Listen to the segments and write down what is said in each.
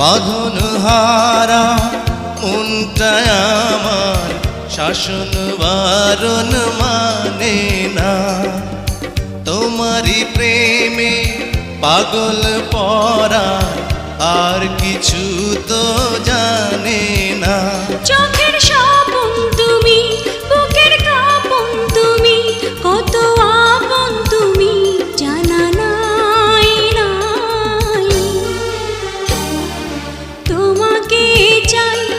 বাঁধন হারা মনটা আমার শাসন বারণ মানে না। তোমারই প্রেমে পাগল পরা, আর কিছু তো জানে না।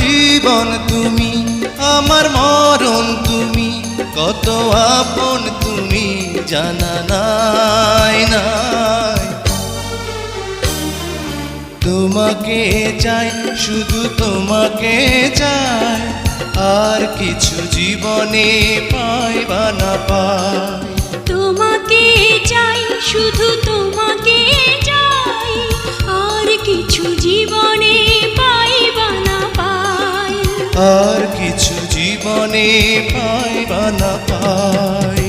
জীবন তুমি, আমার মরণ তুমি, কত তুমি জানা তোমাকে চাই, শুধু তোমাকে চাই, আর কিছু জীবনে পাই বা না পাই। শুধু তোমাকে চাই, আর কিছু জীবনে পাইবা না পাই। আর কিছু জীবনে পাইবা না পাই।